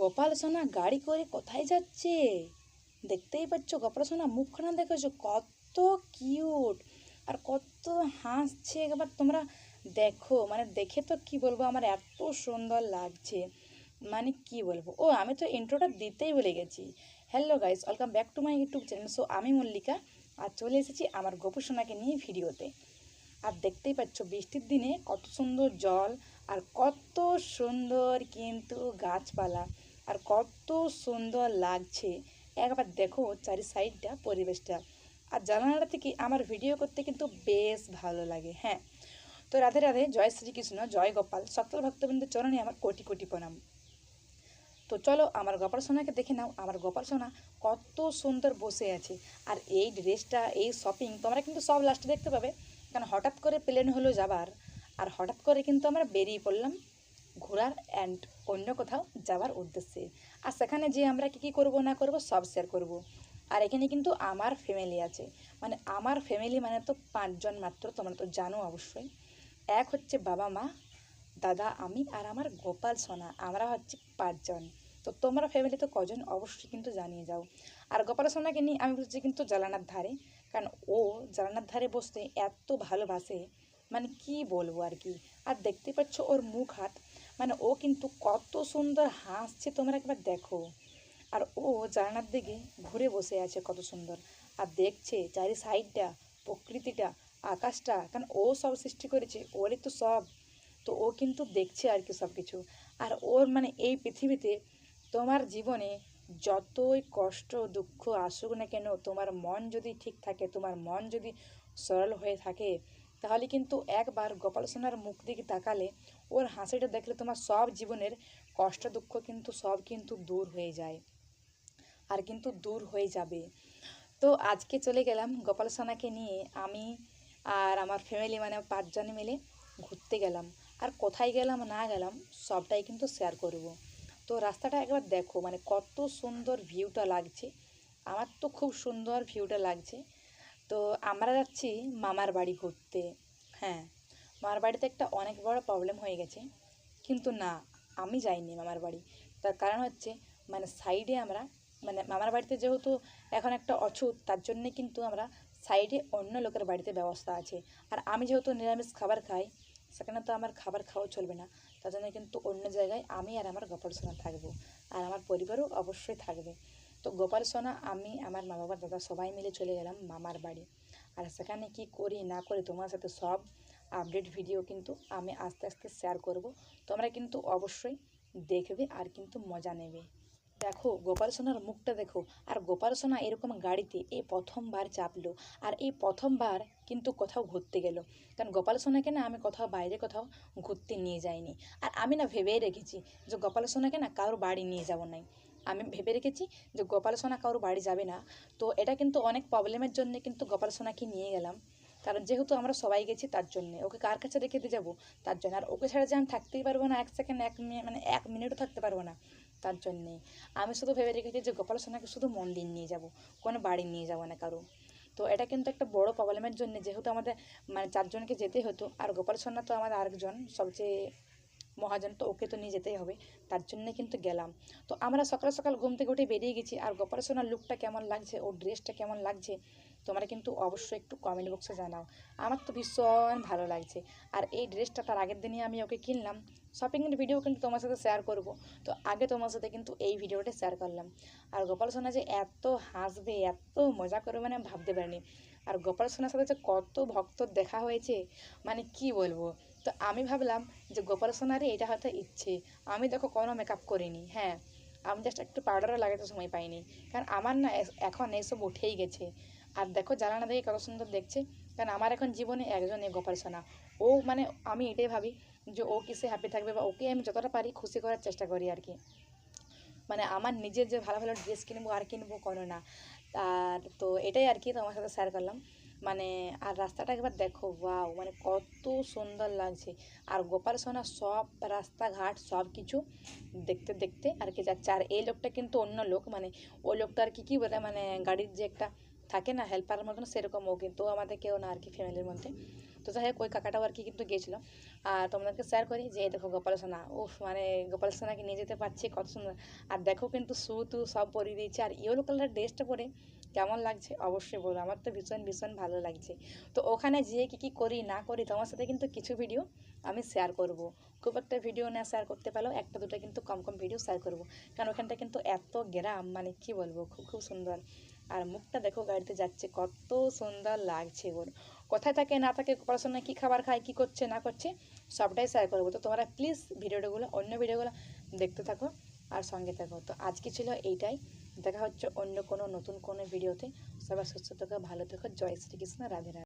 গোপাল সোনা গাড়ি করে কোথায় যাচ্ছে? দেখতেই পাচ্ছ গোপাল সোনা মুখখানা দেখেছ? কত কিউট আর কত হাসছে। একবার তোমরা দেখো মানে দেখে তো কি বলব, আমার এত সুন্দর লাগছে। মানে কি বলব? ও, আমি তো ইন্ট্রোটা দিতেই ভুলে গেছি। Hello guys welcome back to my YouTube channel so আমি মল্লিকা, আর চলে এসেছি আমার গোপু সোনাকে নিয়ে ভিডিওতে। আর দেখতেই পাচ্ছ, বৃষ্টির দিনে কত সুন্দর জল, আর কত সুন্দর কিন্তু গাছপালা। আর কত সুন্দর লাগছে। একবার দেখো চারি সাইডটা পরিবেশটা। আর জানালাটা থেকে আমার ভিডিও করতে কিন্তু বেশ ভালো লাগে হ্যাঁ। তো রাধে রাধে, জয় শ্রীকৃষ্ণ, জয় গোপাল, সকল ভক্তবৃন্দ চরণে আমার কোটি কোটি প্রণাম। তো চলো আমার গোপাল সোনাকে দেখে নাও, আমার গোপাল সোনা কত সুন্দর বসে আছে। আর এই ড্রেসটা, এই শপিং, তোমরা কিন্তু সব লাস্টে দেখতে পাবে। কারণ হঠাৎ করে প্লেন হলো যাবার, আর হঠাৎ করে কিন্তু আমরা বেরিয়ে পড়লাম ঘোরার অ্যান্ড অন্য কোথাও যাওয়ার উদ্দেশ্যে। আর সেখানে যে আমরা কী কী করব না করব সব শেয়ার করব। আর এখানে কিন্তু আমার ফ্যামিলি আছে। মানে আমার ফ্যামিলি মানে তো পাঁচজন মাত্র, তোমরা তো জানো অবশ্যই। এক হচ্ছে বাবা মা, দাদা, আমি আর আমার গোপাল সোনা। আমরা হচ্ছে পাঁচজন। তো তোমরা ফ্যামিলি তো কজন অবশ্যই কিন্তু জানিয়ে যাও। আর গোপাল সোনাকে নিয়ে আমি বলছি কিন্তু জালানার ধারে। কারণ ও জালানার ধারে বসতে এত ভালোবাসে। মানে কি বলব আর কি? আর দেখতে পাচ্ছ ওর মুখ হাত মানে ও কিন্তু কত সুন্দর হাসছে, তোমরা একবার দেখো। আর ও জানালার দিকে ঘুরে বসে আছে কত সুন্দর। আর দেখছে চারি সাইডটা, প্রকৃতিটা, আকাশটা, কারণ ও সব সৃষ্টি করেছে, ওরই তো সব। তো ও কিন্তু দেখছে আর কি সব কিছু আর ওর মানে এই পৃথিবীতে তোমার জীবনে যতই কষ্ট, দুঃখ আসুক না কেন, তোমার মন যদি ঠিক থাকে, তোমার মন যদি সরল হয়ে থাকে তাহলে কিন্তু একবার গোপাল সোনার মুখ দিকে তাকালে ওর হাসিটা দেখলে তোমার সব জীবনের কষ্ট দুঃখ কিন্তু, সব কিন্তু দূর হয়ে যায়। আর কিন্তু দূর হয়ে যাবে। তো আজকে চলে গেলাম গোপাল সোনাকে নিয়ে আমি আর আমার ফ্যামিলি মানে পাঁচজন মিলে ঘুরতে গেলাম। আর কোথায় গেলাম, না গেলাম, সবটাই কিন্তু শেয়ার করব। তো রাস্তাটা একবার দেখো মানে কত সুন্দর ভিউটা লাগছে। আমার তো খুব সুন্দর ভিউটা লাগছে। তো আমরা যাচ্ছি মামার বাড়ি ঘুরতে। হ্যাঁ মামার বাড়িতে একটা অনেক বড় প্রবলেম হয়ে গেছে। কিন্তু না, আমি যাইনি মামার বাড়ি। তার কারণ হচ্ছে মানে সাইডে আমরা মানে মামার বাড়িতে যেহেতু এখন একটা অছুত, তার জন্যে কিন্তু আমরা সাইডে অন্য লোকের বাড়িতে ব্যবস্থা আছে। আর আমি যেহেতু নিরামিষ খাবার খাই, সেখানে তো আমার খাবার খাওয়া চলবে না। তার জন্য কিন্তু অন্য জায়গায় আমি আর আমার গোপাল সোনা থাকব। আর আমার পরিবারও অবশ্যই থাকবে। তো গোপাল, সোনা, আমি, আমার মা বাবার দাদা সবাই মিলে চলে গেলাম মামার বাড়ি। আর সেখানে কি করি, না করি, তোমার সাথে সব আপডেট ভিডিও কিন্তু আমি আস্তে আস্তে শেয়ার করব। তোমরা কিন্তু অবশ্যই দেখবে আর কিন্তু মজা নেবে। দেখো, গোপাল, সোনার মুখটা দেখো। আর গোপাল, সোনা এরকম গাড়িতে এই প্রথমবার চাপলো। আর এই প্রথমবার কিন্তু কোথাও ঘুরতে গেল। কারণ গোপাল, সোনাকে না আমি কোথাও বাইরে কোথাও ঘুরতে নিয়ে যাইনি। আর আমি না ভেবেই রেখেছি যে গোপাল, সোনাকে না কারোর বাড়ি নিয়ে যাব নাই। আমি ভেবে রেখেছি যে গোপাল সোনা কারোর বাড়ি যাবে না। তো এটা কিন্তু অনেক প্রবলেমের জন্য কিন্তু গোপাল সোনাকে নিয়ে গেলাম। কারণ যেহেতু আমরা সবাই গেছি তার জন্যে। ওকে কার কাছে রেখে দিয়ে যাব? তার জন্য। আর ওকে ছাড়া যে আমি থাকতেই পারব না এক সেকেন্ড এক মানে এক মিনিটও থাকতে পারব না তার জন্যে। আমি শুধু ভেবে রেখেছি যে গোপাল সোনাকে শুধু মন্দির নিয়ে যাব। কোনো বাড়ি নিয়ে যাব না কারও। তো এটা কিন্তু একটা বড় প্রবলেমের জন্য। যেহেতু আমাদের মানে চারজনকে যেতে হতো। আর গোপাল সোনা তো আমাদের আরেকজন, সবচেয়ে মহাজন তো ওকে তো নিয়ে যেতেই হবে। তার জন্যে কিন্তু গেলাম। তো আমরা সকাল সকাল ঘুম থেকে উঠে বেরিয়ে গেছি। আর গোপাল সোনার লুকটা কেমন লাগছে? ওর ড্রেসটা কেমন লাগছে? তোমরা কিন্তু অবশ্যই একটু কমেন্ট বক্সে জানাও। আমার তো ভীষণ ভালো লাগছে। আর এই ড্রেসটা তার আগের দিনই আমি ওকে কিনলাম। শপিংয়ের ভিডিও কিন্তু তোমার সাথে শেয়ার করব। তো আগে তোমার সাথে কিন্তু এই ভিডিওটা শেয়ার করলাম। আর গোপাল সোনা যে এত হাসবে, এত মজা করবে মানে ভাবতে পারিনি। আর গোপাল সোনার সাথে যে কত ভক্ত দেখা হয়েছে মানে কি বলব? তো আমি ভাবলাম যে গোপাল সোনারই এটা হয়তো ইচ্ছে। আমি দেখো কোনো মেকআপ করিনি হ্যাঁ। আমি জাস্ট একটু পাউডারও লাগাতে সময় পাইনি। কারণ আমার না এখন এইসব উঠেই গেছে। আর দেখো জানানা দেখে কত সুন্দর দেখছে, কারণ আমার এখন জীবনে একজন এই গোপাল সোনা। ও মানে আমি এটাই ভাবি যে ও কিসে হ্যাপি থাকবে বা ওকে আমি যতটা পারি খুশি করার চেষ্টা করি আর কি। মানে আমার নিজের যে ভালো ভালো ড্রেস কিনবো আর কিনবো কোনো না। আর তো এটাই আর কি তোমার সাথে শেয়ার করলাম। মানে আর রাস্তাটা একবার দেখো ওয়াও মানে কত সুন্দর লাগছে। আর গোপাল সোনা সব রাস্তাঘাট, সব কিছু দেখতে দেখতে আর কি যাচ্ছে। আর এই লোকটা কিন্তু অন্য লোক মানে ওই লোকটা আর কি, কী বলে মানে গাড়ির যে একটা থাকে না হেল্পার মতন সেরকম ও কিন্তু আমাদের কেউ না আর কি ফ্যামিলির মধ্যে। তো তো যাই হোক, ওই কাকাটাও আর কি কিন্তু গিয়েছিল আর তোমাদেরকে শেয়ার করি যে দেখো গোপাল সোনা উফ মানে গোপাল সোনাকে নিয়ে যেতে পারছি, কত সুন্দর। আর দেখো কিন্তু শু টু সব পরিয়ে দিয়েছে, আর ইয়েলো কালারের ড্রেসটা পরে কেমন লাগছে অবশ্যই বলো, আমার তো ভীষণ ভীষণ ভালো লাগছে। তো ওখানে যেয়ে কী কী করি, না করি, তোমার সাথে কিন্তু কিছু ভিডিও আমি শেয়ার করব। খুব একটা ভিডিও না শেয়ার করতে পারলেও একটা, দুটো কিন্তু কম কম ভিডিও শেয়ার করব। কারণ ওখানটা কিন্তু এত গ্রাম মানে কি বলব, খুব খুব সুন্দর। আর মুখটা দেখো গাড়িতে যাচ্ছে, কত সুন্দর লাগছে ওর। কোথায় থাকে, না থাকে, পড়াশোনায় কী খাবার খায়, কী করছে, না করছে, সবটাই শেয়ার করব। তো তোমরা প্লিজ ভিডিওগুলো, অন্য ভিডিওগুলো দেখতে থাকো আর সঙ্গে থাকো। তো আজকে ছিল এইটাই। দেখা হচ্ছে অন্য কোনো নতুন কোনো ভিডিওতে। সবাই সুস্থ থেকো, ভালো থেকো। জয় শ্রীকৃষ্ণ, রাধে রাধে।